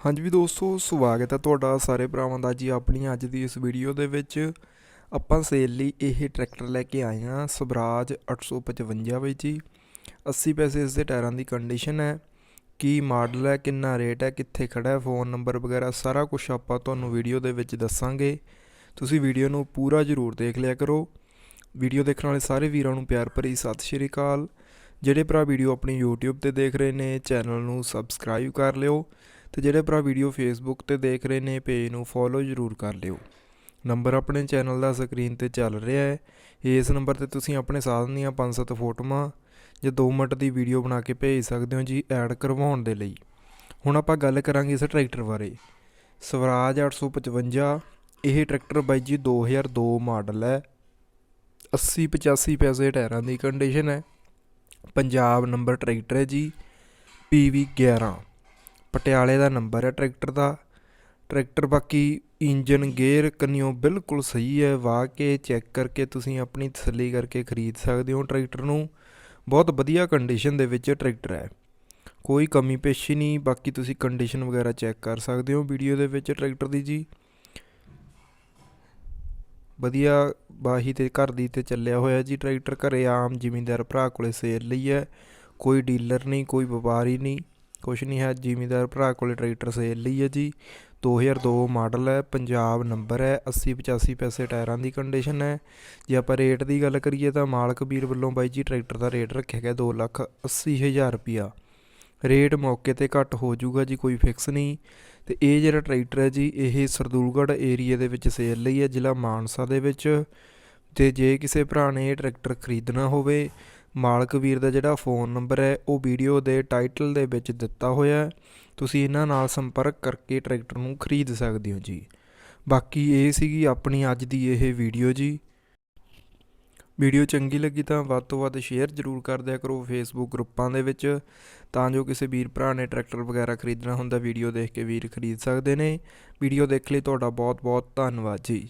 ਹਾਂਜੀ ਵੀ ਦੋਸਤੋ, ਸਵਾਗਤ ਹੈ ਤੁਹਾਡਾ ਸਾਰੇ ਭਰਾਵਾਂ ਦਾ ਜੀ ਆਪਣੀ ਅੱਜ ਦੀ ਇਸ ਵੀਡੀਓ ਦੇ ਵਿੱਚ। ਆਪਾਂ ਸੇਲ ਲਈ ਇਹ ਟਰੈਕਟਰ ਲੈ ਕੇ ਆਏ ਹਾਂ, ਸਵਰਾਜ 855 ਵਿੱਚ ਜੀ। 80 ਪੈਸੇ ਇਸ ਦੇ ਟਾਇਰਾਂ ਦੀ ਕੰਡੀਸ਼ਨ ਹੈ। ਕੀ ਮਾਡਲ ਹੈ, ਕਿੰਨਾ ਰੇਟ ਹੈ, ਕਿੱਥੇ ਖੜਾ ਹੈ ਫੋਨ ਨੰਬਰ ਵਗੈਰਾ ਸਾਰਾ ਕੁਝ ਆਪਾਂ ਤੁਹਾਨੂੰ ਵੀਡੀਓ ਦੇ ਵਿੱਚ ਦੱਸਾਂਗੇ। ਤੁਸੀਂ ਵੀਡੀਓ ਨੂੰ ਪੂਰਾ ਜ਼ਰੂਰ ਦੇਖ ਲਿਆ ਕਰੋ। ਵੀਡੀਓ ਦੇਖਣ ਵਾਲੇ ਸਾਰੇ ਵੀਰਾਂ ਨੂੰ ਪਿਆਰ ਭਰੀ ਸਤਿ ਸ਼੍ਰੀ ਅਕਾਲ। ਜਿਹੜੇ ਭਰਾ ਵੀਡੀਓ ਆਪਣੀ YouTube ਤੇ ਦੇਖ ਰਹੇ ਨੇ ਚੈਨਲ ਨੂੰ ਸਬਸਕ੍ਰਾਈਬ ਕਰ ਲਿਓ। ਤੇ ਜਿਹੜੇ ਭਰਾ ਵੀਡੀਓ ਫੇਸਬੁੱਕ ਤੇ ਦੇਖ ਰਹੇ ਨੇ ਪੇਜ ਨੂੰ ਫੋਲੋ ਜ਼ਰੂਰ ਕਰ ਲਿਓ। ਨੰਬਰ ਆਪਣੇ ਚੈਨਲ ਦਾ ਸਕਰੀਨ ਤੇ ਚੱਲ ਰਿਹਾ ਹੈ। ਇਸ ਨੰਬਰ ਤੇ ਤੁਸੀਂ ਆਪਣੇ ਸਾਧਨ ਦੀਆਂ 5-7 ਫੋਟੋਆਂ ਜਾਂ 2 ਮਿੰਟ ਦੀ ਵੀਡੀਓ ਬਣਾ ਕੇ ਭੇਜ ਸਕਦੇ ਹੋ ਜੀ ਐਡ ਕਰਵਾਉਣ ਦੇ ਲਈ। ਹੁਣ ਆਪਾਂ ਗੱਲ ਕਰਾਂਗੇ ਇਸ ਟਰੈਕਟਰ ਬਾਰੇ। ਸਵਰਾਜ 855 ਇਹ ਟਰੈਕਟਰ ਬਾਈ ਜੀ 2002 ਮਾਡਲ ਹੈ। 80 85 ਪੈਸੇ ਟਾਇਰਾਂ ਦੀ ਕੰਡੀਸ਼ਨ ਹੈ। ਪੰਜਾਬ ਨੰਬਰ ਟਰੈਕਟਰ ਹੈ ਜੀ PV 11 ਪਟਿਆਲੇ ਦਾ ਨੰਬਰ ਹੈ ਟਰੈਕਟਰ ਦਾ। ਟਰੈਕਟਰ ਬਾਕੀ ਇੰਜਨ, ਗੇਅਰ, ਕੰਨਿਓ ਬਿਲਕੁਲ ਸਹੀ ਹੈ। ਵਾਹ ਕੇ ਚੈੱਕ ਕਰਕੇ ਤੁਸੀਂ ਆਪਣੀ ਤਸੱਲੀ ਕਰਕੇ ਖਰੀਦ ਸਕਦੇ ਹੋ। ਟਰੈਕਟਰ ਨੂੰ ਬਹੁਤ ਵਧੀਆ ਕੰਡੀਸ਼ਨ ਦੇ ਵਿੱਚ ਟਰੈਕਟਰ ਹੈ। ਕੋਈ ਕਮੀ ਪੇਸ਼ੀ ਨਹੀਂ, ਬਾਕੀ ਤੁਸੀਂ ਕੰਡੀਸ਼ਨ ਵਗੈਰਾ ਚੈੱਕ ਕਰ ਸਕਦੇ ਹੋ ਵੀਡੀਓ ਦੇ ਵਿੱਚ ਟਰੈਕਟਰ ਦੀ ਜੀ। ਵਧੀਆ ਬਾਹੀ ਤੇ ਘਰ ਦੀ ਤੇ ਚੱਲਿਆ ਹੋਇਆ ਜੀ ਟਰੈਕਟਰ, ਘਰੇ ਆਮ ਜ਼ਿਮੀਂਦਾਰ ਭਰਾ ਕੋਲੇ ਸੇਲ ਲਈ ਹੈ। ਕੋਈ ਡੀਲਰ ਨਹੀਂ, ਕੋਈ ਵਪਾਰੀ ਨਹੀਂ। ਕੁਛ ਨਹੀਂ ਹੈ, ਜ਼ਿਮੀਂਦਾਰ ਭਰਾ ਕੋਲ ਟਰੈਕਟਰ ਸੇਲ ਲਈ ਹੈ ਜੀ। 2002 ਮਾਡਲ ਹੈ, ਪੰਜਾਬ ਨੰਬਰ ਹੈ 80 85 ਪੈਸੇ ਟਾਇਰਾਂ ਦੀ ਕੰਡੀਸ਼ਨ ਹੈ। ਜੇ ਆਪਾਂ ਰੇਟ ਦੀ ਗੱਲ ਕਰੀਏ ਤਾਂ ਮਾਲਕ ਵੀਰ ਵੱਲੋਂ ਬਾਈ ਜੀ ਟਰੈਕਟਰ ਦਾ ਰੇਟ ਰੱਖਿਆ ਗਿਆ 2 ਲੱਖ 80 ਹਜ਼ਾਰ ਰੁਪਿਆ ਰੇਟ ਮੌਕੇ ਤੇ ਘੱਟ ਹੋ ਜਾਊਗਾ ਜੀ, ਕੋਈ ਫਿਕਸ ਨਹੀਂ। ਤੇ ਇਹ ਜਿਹੜਾ ਟਰੈਕਟਰ ਹੈ ਜੀ, ਇਹ ਸਰਦੂਲਗੜ੍ਹ ਏਰੀਆ ਦੇ ਵਿੱਚ ਸੇਲ ਲਈ ਹੈ, ਜ਼ਿਲ੍ਹਾ ਮਾਨਸਾ ਦੇ ਵਿੱਚ। ਤੇ ਜੇ ਕਿਸੇ ਭਰਾ ਨੇ ਇਹ ਟਰੈਕਟਰ ਖਰੀਦਣਾ ਹੋਵੇ ਮਾਲਕ ਵੀਰ ਦਾ ਜਿਹੜਾ ਫੋਨ ਨੰਬਰ ਹੈ, ਉਹ ਵੀਡੀਓ ਦੇ ਟਾਈਟਲ ਦੇ ਵਿੱਚ ਦਿੱਤਾ ਹੋਇਆ ਹੈ। ਤੁਸੀਂ ਇਹਨਾਂ ਨਾਲ ਸੰਪਰਕ ਕਰਕੇ ਟਰੈਕਟਰ ਨੂੰ ਖਰੀਦ ਸਕਦੇ ਹੋ ਜੀ। ਬਾਕੀ ਇਹ ਸੀਗੀ ਆਪਣੀ ਅੱਜ ਦੀ ਇਹ ਵੀਡੀਓ ਜੀ। ਵੀਡੀਓ ਚੰਗੀ ਲੱਗੀ ਤਾਂ ਵੱਧ ਤੋਂ ਵੱਧ ਸ਼ੇਅਰ ਜ਼ਰੂਰ ਕਰ ਦਿਆ ਕਰੋ ਫੇਸਬੁੱਕ ਗਰੁੱਪਾਂ ਦੇ ਵਿੱਚ। ਤਾਂ ਜੋ ਕਿਸੇ ਵੀਰ ਭਰਾ ਨੇ ਟਰੈਕਟਰ ਵਗੈਰਾ ਖਰੀਦਣਾ ਹੁੰਦਾ, ਵੀਡੀਓ ਦੇਖ ਕੇ ਵੀਰ ਖਰੀਦ ਸਕਦੇ ਨੇ। ਵੀਡੀਓ ਦੇਖ ਲਈ ਤੁਹਾਡਾ ਬਹੁਤ ਬਹੁਤ ਧੰਨਵਾਦ ਜੀ।